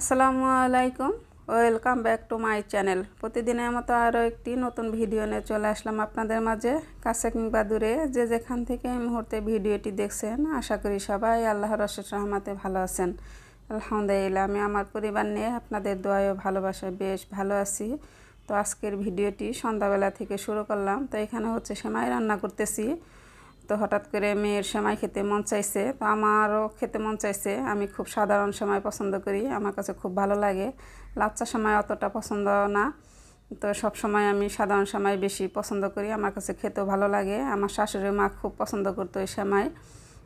আসসালামু আলাইকুম। Welcome back to my channel প্রতিদিনের মতো আরও একটি নতুন ভিডিও নিয়ে চলে আসলাম আপনাদের মাঝে। কাছে কিংবা দূরে যে যেখান থেকে এই মুহূর্তে ভিডিওটি দেখছেন, আশা করি সবাই আল্লাহ রসের রহমাতে ভালো আছেন। আলহামদুলিল্লাহ, আমি আমার পরিবার নিয়ে আপনাদের দোয়ায় ও ভালোবাসায় বেশ ভালো আছি। তো আজকের ভিডিওটি সন্ধ্যাবেলা থেকে শুরু করলাম। তো এখানে হচ্ছে সেমাই রান্না করতেছি। তো হঠাৎ করে মেয়ের সেমাই খেতে মন চাইছে। তো আমারও খেতে মন চাইছে। আমি খুব সাধারণ সেমাই পছন্দ করি। আমার কাছে খুব ভালো লাগে। লাচ্চা সেমাই অতটা পছন্দ না। তো সব সময় আমি সাধারণ সেমাই বেশি পছন্দ করি। আমার কাছে খেতেও ভালো লাগে। আমার শাশুড়ি মা খুব পছন্দ করতো এই সেমাই।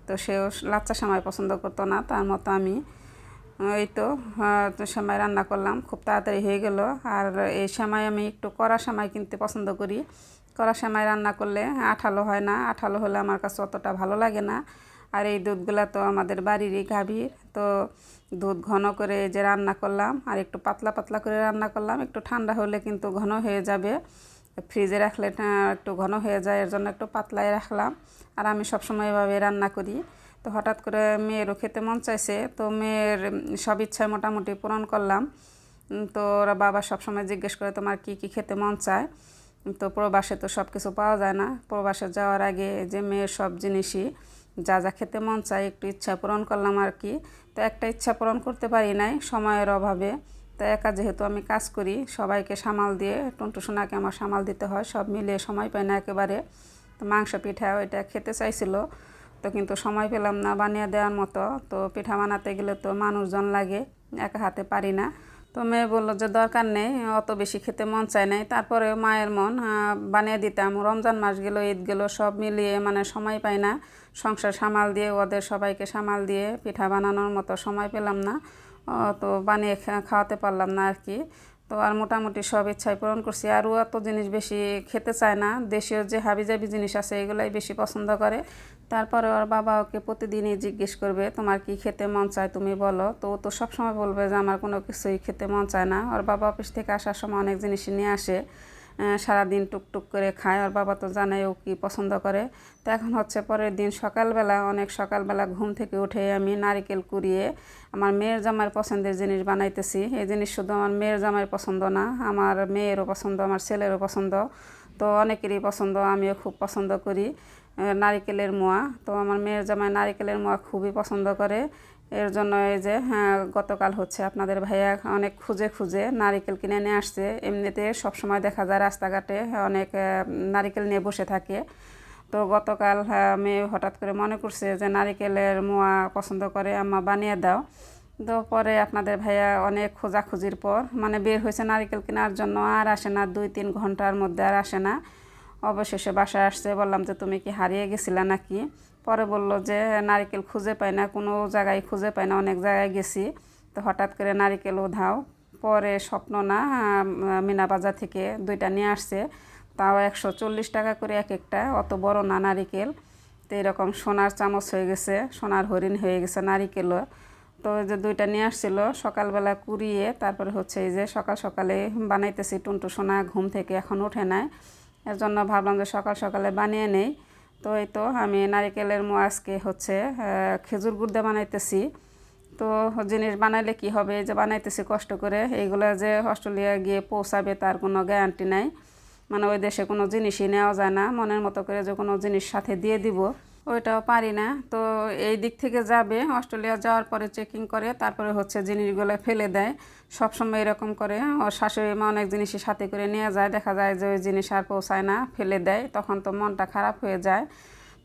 তো সেও লাচ্চা সেমাই পছন্দ করতো না। তার মতো আমি এই তো সেমাই রান্না করলাম। খুব তাড়াতাড়ি হয়ে গেল। আর এই সেমাই আমি একটু কড়া সেমাই কিনতে পছন্দ করি। কড়া সেমাই রান্না করলে আঠালো হয় না, আঠালো হলে আমার কাছে অতটা ভালো লাগে না। আর এই দুধগুলো তো আমাদের বাড়িরই গাভীর, তো দুধ ঘন করে যে রান্না করলাম আর একটু পাতলা পাতলা করে রান্না করলাম, একটু ঠান্ডা হলে কিন্তু ঘন হয়ে যাবে। ফ্রিজে রাখলে একটু ঘন হয়ে যায়, এর জন্য একটু পাতলাই রাখলাম। আর আমি সবসময় এভাবে রান্না করি। তো হঠাৎ করে মেয়েরও খেতে মন চাইছে, তো মেয়ের সব ইচ্ছায় মোটামুটি পূরণ করলাম। তো ওরা বাবা সবসময় জিজ্ঞেস করে তোমার কি কি খেতে মন চায়? তো প্রবাসে তো সব কিছু পাওয়া যায় না। প্রবাসে যাওয়ার আগে যে মেয়ের সব জিনিসই, যা যা খেতে মন চায়, একটু ইচ্ছা পূরণ করলাম আর কি। তো একটা ইচ্ছা পূরণ করতে পারি নাই সময়ের অভাবে। তো একা যেহেতু আমি কাজ করি, সবাইকে সামাল দিয়ে, টন্টু সোনাকে আমার সামাল দিতে হয়, সব মিলিয়ে সময় পাই না একেবারে। তো মাংস, পিঠা ওইটা খেতে চাইছিল, তো কিন্তু সময় পেলাম না বানিয়ে দেওয়ার মতো। তো পিঠা বানাতে গেলে তো মানুষজন লাগে, একা হাতে পারি না। তো মেয়ে বলল যে, দরকার নেই, অত বেশি খেতে মন চায় নাই। তারপরে মায়ের মন বানিয়ে দিতাম। রমজান মাস গেলো, ঈদ গেলো, সব মিলিয়ে মানে সময় পাই না। সংসার সামাল দিয়ে, ওদের সবাইকে সামাল দিয়ে পিঠা বানানোর মতো সময় পেলাম না। তো বানিয়ে খাওয়াতে পারলাম না আর কি। তো আর মোটামুটি সব ইচ্ছাই পূরণ করছি। আরও এত জিনিস বেশি খেতে চায় না। দেশীয় যে হাবিজাবি জিনিস আছে, এগুলাই বেশি পছন্দ করে। তারপরে ওর বাবা ওকে প্রতিদিনই জিজ্ঞেস করবে, তোমার কি খেতে মন চায় তুমি বলো। তো ও তো সবসময় বলবে যে, আমার কোনো কিছুই খেতে মন চায় না। ওর বাবা অফিস থেকে আসার সময় অনেক জিনিসই নিয়ে আসে। সারাদিন টুকটুক করে খায়। ওর বাবা তো জানে ও কী পছন্দ করে। তো এখন হচ্ছে পরের দিন সকালবেলা, অনেক সকালবেলা ঘুম থেকে উঠে আমি নারিকেল কুড়িয়ে আমার মেয়ের জামাইয়ের পছন্দের জিনিস বানাইতেছি। এই জিনিস শুধু আমার মেয়ের জামাইয়ের পছন্দ না, আমার মেয়েরও পছন্দ, আমার ছেলেরও পছন্দ। তো অনেকেরই পছন্দ, আমিও খুব পছন্দ করি নারিকেলের মোয়া। তো আমার মেয়ের জামাই নারিকেলের মোয়া খুবই পছন্দ করে। এর জন্য এই যে হ্যাঁ গতকাল হচ্ছে আপনাদের ভাইয়া অনেক খুঁজে খুঁজে নারিকেল কিনে নিয়ে আসছে। এমনিতে সবসময় দেখা যায় রাস্তাঘাটে অনেক নারিকেল নিয়ে বসে থাকে। তো গতকাল মেয়ে হঠাৎ করে মনে করছে যে নারিকেলের মোয়া পছন্দ করে, আম্মা বানিয়ে দাও। তো পরে আপনাদের ভাইয়া অনেক খোঁজাখুঁজির পর মানে বের হয়েছে নারিকেল কেনার জন্য, আর আসে না, দুই তিন ঘণ্টার মধ্যে আর আসে না। অবশেষে বাসায় আসছে, বললাম যে, তুমি কি হারিয়ে গেছিলা নাকি? পরে বলল যে, নারিকেল খুঁজে পাই না, কোনো জায়গায় খুঁজে পাই না, অনেক জায়গায় গেছি। তো হঠাৎ করে নারিকেল উধাও। পরে স্বপ্ন না মিনা বাজার থেকে দুইটা নিয়ে আসছে। তাও একশো চল্লিশ টাকা করে এক একটা, অত বড় না নারিকেল। তো এরকম সোনার চামচ হয়ে গেছে, সোনার হরিণ হয়ে গেছে নারিকেলও তো যে দুইটা নিয়ে আসছিল, সকালবেলা কুড়িয়ে, তারপরে হচ্ছে এই যে সকাল সকালে বানাইতেছি, টুনটু সোনা ঘুম থেকে এখন উঠে নেয় এর জন্য ভাবলাম যে সকাল সকালে বানিয়ে নেই। তো এই তো আমি নারিকেলের মো আজকে হচ্ছে খেজুর গুড় দিয়ে বানাইতেছি। তো জিনিস বানাইলে কি হবে? যে বানাইতেছি কষ্ট করে, এইগুলো যে অস্ট্রেলিয়া গিয়ে পৌঁছাবে তার কোনো গ্যারান্টি নাই। মানে ওই দেশে কোনো জিনিসই নেওয়া যায় না। মনের মতো করে যে কোনো জিনিস সাথে দিয়ে দিব। ওইটাও পারি না। তো এই দিক থেকে যাবে। অস্ট্রেলিয়া যাওয়ার পরে চেকিং করে, তারপরে হচ্ছে জিনিসগুলো ফেলে দেয়। সবসময় এরকম করে, ওর শাশুড়ি মা অনেক জিনিসই সাথে করে নিয়ে যায়। দেখা যায় যে ওই জিনিস আর পৌঁছায় না, ফেলে দেয়। তখন তো মনটা খারাপ হয়ে যায়।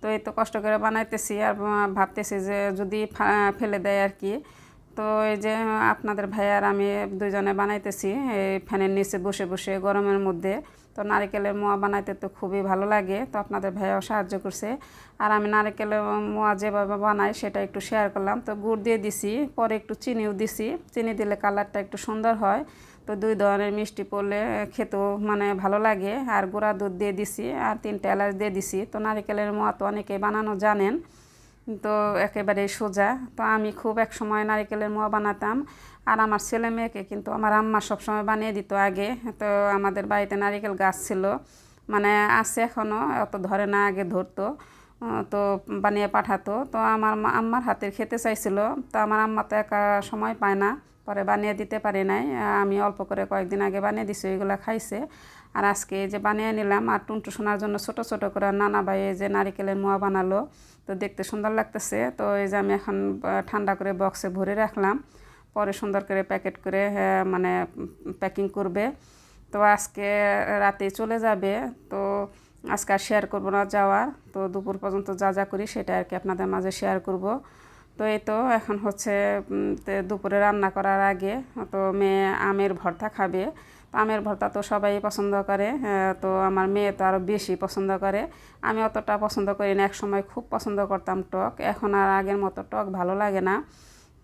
তো এই তো কষ্ট করে বানাইতেছি আর ভাবতেছি যে যদি ফেলে দেয় আর কি। তো এই যে আপনাদের ভাই আর আমি দুজনে বানাইতেছি, এই ফ্যানের নিচে বসে বসে গরমের মধ্যে। তো নারিকেলের মোয়া বানাইতে তো খুবই ভালো লাগে, তো আপনাদের ভাইয়াও সাহায্য করছে। আর আমি নারিকেলের মোয়া যেভাবে বানাই সেটা একটু শেয়ার করলাম। তো গুড় দিয়ে দিছি, পরে একটু চিনিও দিছি। চিনি দিলে কালারটা একটু সুন্দর হয়। তো দুই ধরনের মিষ্টি পড়লে খেতেও মানে ভালো লাগে। আর গুঁড়া দুধ দিয়ে দিছি, আর তিনটে এলাচ দিয়ে দিছি। তো নারিকেলের মোয়া তো অনেকেই বানানো জানেন। তো একেবারে সোজা। তো আমি খুব এক সময় নারিকেলের মোয়া বানাতাম। আর আমার ছেলে মেয়েকে কিন্তু আমার আম্মা সবসময় বানিয়ে দিত আগে। তো আমাদের বাড়িতে নারিকেল গাছ ছিল। মানে আছে এখনও অত ধরে না, আগে ধরতো। তো বানিয়ে পাঠাতো। তো আমার আম্মার হাতের খেতে চাইছিল। তো আমার আম্মা তো একা সময় পায় না। পরে বানিয়ে দিতে পারি নাই। আমি অল্প করে কয়েকদিন আগে বানিয়ে দিছি, ওইগুলো খাইছে। আর আজকে এই যে বানিয়ে নিলাম আর টুনটু শোনার জন্য ছোট ছোট করে নানা ভাই যে নারিকেলের মোয়া বানালো, তো দেখতে সুন্দর লাগতেছে। তো এই যে আমি এখন ঠান্ডা করে বক্সে ভরে রাখলাম। পরে সুন্দর করে প্যাকেট করে মানে প্যাকিং করবে। তো আজকে রাতে চলে যাবে। তো আজকে আর শেয়ার করব না যাওয়ার। তো দুপুর পর্যন্ত যা যা করি সেটা আর কি আপনাদের মাঝে শেয়ার করব। তো এই তো এখন হচ্ছে দুপুরে রান্না করার আগে, তো মেয়ে আমের ভর্তা খাবে। আমের ভর্তা তো সবাই পছন্দ করে তো আমার মেয়ে তো আরও বেশি পছন্দ করে। আমি অতটা পছন্দ করি না এক সময় খুব পছন্দ করতাম টক, এখন আর আগের মতো টক ভালো লাগে না।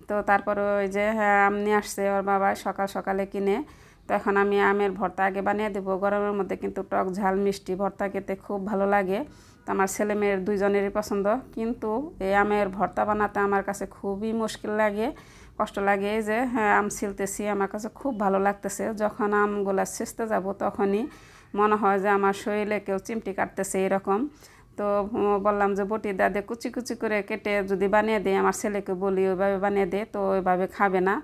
তো তারপরে ওই যে হ্যাঁ আম নিয়ে আসছে ওর বাবা সকাল সকালে কিনে। তো এখন আমি আমের ভর্তা আগে বানিয়ে দেবো, গরমের মধ্যে কিন্তু টক ঝাল মিষ্টি ভর্তা খেতে খুব ভালো লাগে। তো আমার ছেলে মেয়ের দুইজনেরই পছন্দ, কিন্তু এই আমের ভর্তা বানাতে আমার কাছে খুবই মুশকিল লাগে। কষ্ট লাগে যে হ্যাঁ আম ছিলতেছি, আমার কাছে খুব ভালো লাগতেছে। যখন আমগুলো ছেঁচতে যাব তখনই মনে হয় যে আমার শরীরে কেউ চিমটি কাটতেছে এরকম। তো বললাম যে, বটি দাদে কুচি কুচি করে কেটে যদি বানিয়ে দেয় আমার ছেলেকে বলি, ওইভাবে বানিয়ে দে, তো ওইভাবে খাবে না।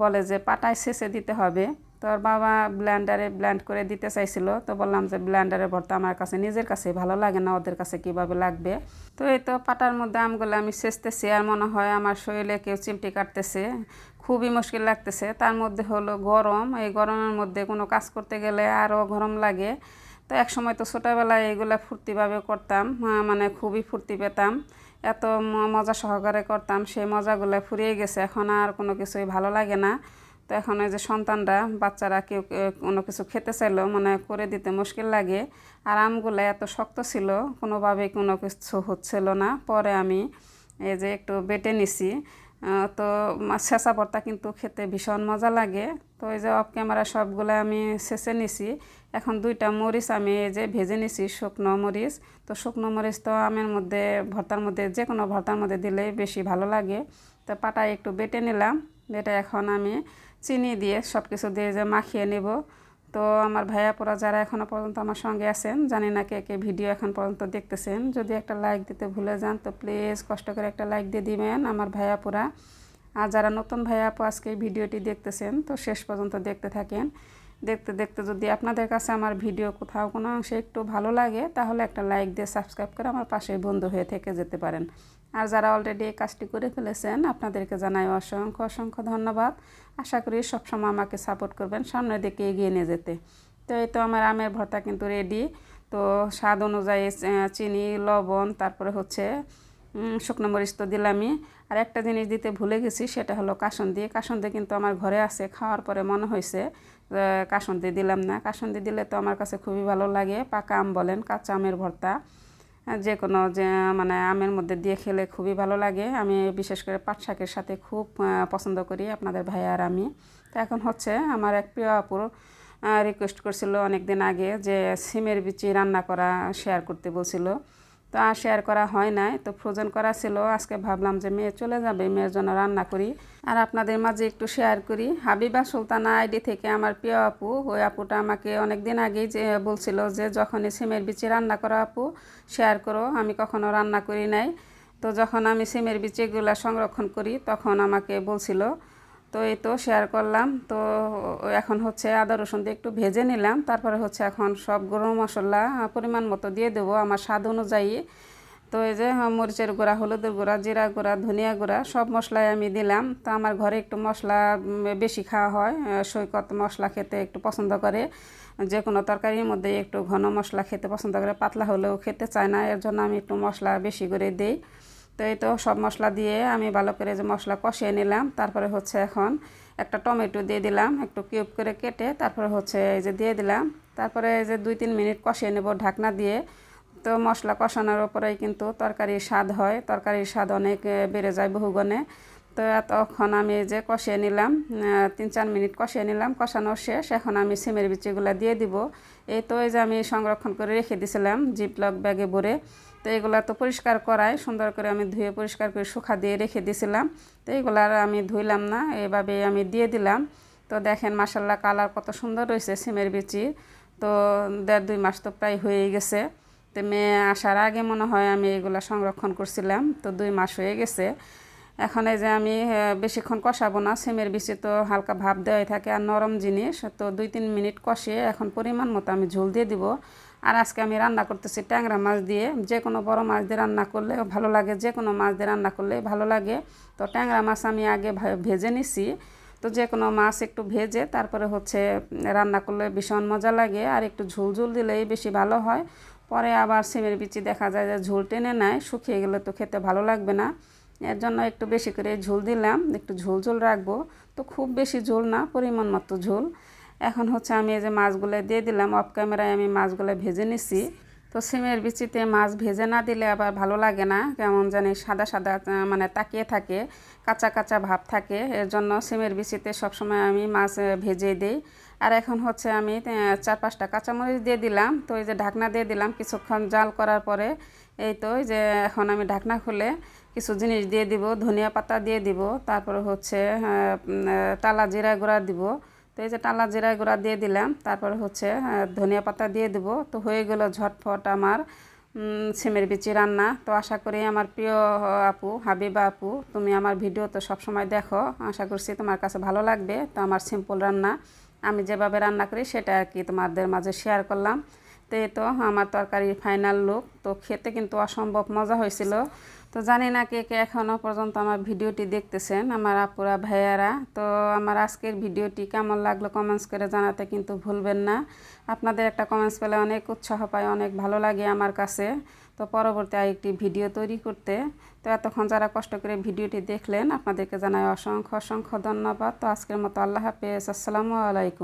বলে যে, পাটায় শেষে দিতে হবে। তো ওর বাবা ব্ল্যান্ডারে ব্ল্যান্ড করে দিতে চাইছিল। তো বললাম যে ব্ল্যান্ডারে ভর্তা আমার কাছে নিজের কাছে ভালো লাগে না, ওদের কাছে কীভাবে লাগবে? তো এই তো পাটার মধ্যে আমগুলো আমি সেচতেছি আর মনে হয় আমার শরীরে কেউ চিমটি কাটতেছে, খুবই মুশকিল লাগতেছে। তার মধ্যে হলো গরম, এই গরমের মধ্যে কোনো কাজ করতে গেলে আরও গরম লাগে। তো এক সময় তো ছোটোবেলায় এগুলো ফুর্তিভাবে করতাম মানে খুবই ফুর্তি পেতাম, এত মজা সহকারে করতাম, সেই মজাগুলো ফুরিয়ে গেছে, এখন আর কোনো কিছুই ভালো লাগে না। তো এখন ওই যে সন্তানরা, বাচ্চারা কেউ কোনো কিছু খেতে চাইলেও মানে করে দিতে মুশকিল লাগে। আর আমগুলো এত শক্ত ছিল, কোনোভাবেই কোনো কিছু হচ্ছিল না। পরে আমি এই যে একটু বেটে নিছি। তো শেষা ভর্তা কিন্তু খেতে ভীষণ মজা লাগে। তো এই যে অফ ক্যামেরা সবগুলো আমি শেষে নিছি। এখন দুইটা মরিচ আমি এই যে ভেজে নিছি, শুকনো মরিচ। তো শুকনো মরিচ তো আমের মধ্যে, ভর্তার মধ্যে, যে কোনো ভর্তার মধ্যে দিলেই বেশি ভালো লাগে। তো পাটায় একটু বেটে নিলাম। বেটে এখন আমি চিনি দিয়ে সব কিছু দিয়ে যে মাখিয়ে নেব। তো আমার ভাইয়াপুরা যারা এখনও পর্যন্ত আমার সঙ্গে আছেন, জানি না কে কে ভিডিও এখন পর্যন্ত দেখতেছেন। যদি একটা লাইক দিতে ভুলে যান, তো প্লিজ কষ্ট করে একটা লাইক দিয়ে দিবেন আমার ভাইয়াপুরা আর যারা নতুন ভাইয়াপু আজকে ভিডিওটি দেখতেছেন, তো শেষ পর্যন্ত দেখতে থাকেন। দেখতে দেখতে যদি আপনাদের কাছে আমার ভিডিও কোথাও কোনো অংশে একটু ভালো লাগে, তাহলে একটা লাইক দিয়ে সাবস্ক্রাইব করে আমার পাশে বন্ধু হয়ে থেকে যেতে পারেন। আর যারা অলরেডি এই কাজটি করে ফেলেছেন, আপনাদেরকে জানাই অসংখ্য অসংখ্য ধন্যবাদ। আশা করি সবসময় আমাকে সাপোর্ট করবেন, সামনের দিকে এগিয়ে নিয়ে যেতে। তো এই তো আমার আমের ভর্তা কিন্তু রেডি তো স্বাদ অনুযায়ী চিনি, লবণ, তারপরে হচ্ছে শুকনো মরিচ তো দিলামই। আর একটা জিনিস দিতে ভুলে গেছি, সেটা হলো কাসন্দি। কাসন্দি কিন্তু আমার ঘরে আছে, খাওয়ার পরে মনে হয়েছে কাসন্দি দিলাম না। কাসন্দি দিলে তো আমার কাছে খুবই ভালো লাগে। পাকা আম বলেন, কাঁচা আমের ভর্তা। যে কোনো যে মানে আমের মধ্যে দিয়ে খেলে খুবই ভালো লাগে। আমি বিশেষ করে পাট শাকের সাথে খুব পছন্দ করি আপনাদের ভাই আর আমি। তো এখন হচ্ছে আমার এক প্রিয় আপুর রিকোয়েস্ট করছিল অনেক দিন আগে যে, সিমের বিচি রান্না করা শেয়ার করতে বলছিল। তো আর শেয়ার করা হয় নাই। তো ফ্রোজেন করা ছিল। আজকে ভাবলাম যে মেয়ে চলে যাবে, মেয়ের জন্য রান্না করি। আর আপনাদের মাঝে একটু শেয়ার করি। হাবিবা সুলতানা আইডি থেকে আমার প্রিয় আপু। ওই আপুটা আমাকে অনেক দিন আগেই যে বলছিল যে যখনই সিমের বিচি রান্না করা আপু শেয়ার করো। আমি কখনো রান্না করি নাই। তো যখন আমি সিমের বিচিগুলো সংরক্ষণ করি, তখন আমাকে বলছিল তো এই তো শেয়ার করলাম। তো এখন হচ্ছে আদা, রসুন দিয়ে একটু ভেজে নিলাম। তারপরে হচ্ছে এখন সব গরম মশলা পরিমাণ মতো দিয়ে দেবো আমার স্বাদ অনুযায়ী। তো এই যে মরিচের গুঁড়া, হলুদের গুঁড়া, জিরা গুঁড়া, ধনিয়া গুঁড়া সব মশলাই আমি দিলাম। তো আমার ঘরে একটু মশলা বেশি খাওয়া হয়। সৈকত মশলা খেতে একটু পছন্দ করে। যে কোনো তরকারির মধ্যে একটু ঘন মশলা খেতে পছন্দ করে, পাতলা হলেও খেতে চায় না। এর জন্য আমি একটু মশলা বেশি করে দিই। তো এই তো সব মশলা দিয়ে আমি ভালো করে যে মশলা কষিয়ে নিলাম, তারপরে হচ্ছে এখন একটা টমেটো দিয়ে দিলাম, একটু কিউব করে কেটে তারপরে হচ্ছে এই যে দিয়ে দিলাম, তারপরে এই যে দুই তিন মিনিট কষিয়ে নেব ঢাকনা দিয়ে। তো মশলা কষানোর ওপরেই কিন্তু তরকারির স্বাদ হয়, তরকারির স্বাদ অনেক বেড়ে যায় বহুগুণে। তো এতক্ষণ আমি যে কষিয়ে নিলাম তিন চার মিনিট কষিয়ে নিলাম, কষানো শেষ। এখন আমি সিমের বিচিগুলো দিয়ে দিব। এই তো এই যে আমি সংরক্ষণ করে রেখে দিয়েছিলাম জিপলক ব্যাগে ভরে। তো এগুলো তো পরিষ্কার করাই সুন্দর করে আমি ধুয়ে পরিষ্কার করে শুকা দিয়ে রেখে দিয়েছিলাম তো এইগুলো আর আমি ধুইলাম না এভাবে আমি দিয়ে দিলাম। তো দেখেন মাসাল্লাহ কালার কত সুন্দর রয়েছে সিমের বিচি। তো দেড় দুই মাস তো প্রায় হয়েই গেছে। তো মেয়ে আসার আগে মনে হয় আমি এগুলো সংরক্ষণ করছিলাম। তো দুই মাস হয়ে গেছে। এখন এই যে আমি বেশিক্ষণ কষাবো না, সিমের বিচি তো হালকা ভাব দেওয়াই থাকে আর নরম জিনিস, তো দুই তিন মিনিট কষিয়ে এখন পরিমাণ মতো আমি ঝোল দিয়ে দিব। আর আজকে আমি রান্না করতেছি ট্যাংরা মাছ দিয়ে, যে কোনো বড় মাছ দিয়ে রান্না করলে ভালো লাগে, যে কোনো মাছ দিয়ে রান্না করলে ভালো লাগে। তো ট্যাংরা মাছ আমি আগে ভেজে নিছি, তো যে কোনো মাছ একটু ভেজে তারপরে হচ্ছে রান্না করলে ভীষণ মজা লাগে আর একটু ঝোল ঝোল দিলেই বেশি ভালো হয়। পরে আবার সিমের বিচি দেখা যায় যে ঝোল টেনে নেয়, শুকিয়ে গেলে তো খেতে ভালো লাগবে না। এর জন্য একটু বেশি করে ঝোল দিলাম, একটু ঝোল ঝোল রাখব। তো খুব বেশি ঝোল না, পরিমাণ মতো ঝোল। এখন হচ্ছে আমি এই যে মাছগুলো দিয়ে দিলাম অফ ক্যামেরায় আমি মাছগুলো ভেজে নিছি। তো সিমের বিচিতে মাছ ভেজে না দিলে আবার ভালো লাগে না, কেমন জানি সাদা সাদা মানে তাকিয়ে থাকে, কাঁচা কাঁচা ভাব থাকে। এর জন্য সিমের বিচিতে সবসময় আমি মাছ ভেজে দিই। আর এখন হচ্ছে আমি চার পাঁচটা কাঁচামরিচ দিয়ে দিলাম। তো এই যে ঢাকনা দিয়ে দিলাম, কিছুক্ষণ জাল করার পরে এই তো যে এখন আমি ঢাকনা খুলে কিছু জিনিস দিয়ে দিব ধনিয়া পাতা দিয়ে দিব তারপরে হচ্ছে আহ, টালা জিরা গুঁড়া দিব। তো এই যে টালা জিরা গুঁড়া দিয়ে দিলাম তারপরে হচ্ছে আহ, ধনিয়া পাতা দিয়ে দিব। তো হয়ে গেল ঝটফট আমার সিমের বিচি রান্না। তো আশা করি আমার প্রিয় আপু হাবিবা আপু তুমি আমার ভিডিও তো সবসময় দেখো। আশা করছি তোমার কাছে ভালো লাগবে। তো আমার সিম্পল রান্না আমি যেভাবে রান্না করি সেটা আর কি তোমাদের মাঝে শেয়ার করলাম। তো তো আমার তরকারির ফাইনাল লুক তো খেতে কিন্তু অসম্ভব মজা হয়েছিল। তো জানি না কে কে এখনও পর্যন্ত আমার ভিডিওটি দেখতেছেন, আমার আপুরা, ভাইয়ারা। তো আমার আজকের ভিডিওটি কেমন লাগল কমেন্টস করে জানাতে কিন্তু ভুলবেন না। আপনাদের একটা কমেন্টস পেলে অনেক উৎসাহ পায়, অনেক ভালো লাগে আমার কাছে। তো পরবর্তী আরেকটি ভিডিও তৈরি করতে। তো এতক্ষণ যারা কষ্ট করে ভিডিওটি দেখলেন, আপনাদেরকে জানাই অসংখ্য অসংখ্য ধন্যবাদ। তো আজকের মতো আল্লাহ হাফেজ, আসসালামু আলাইকুম।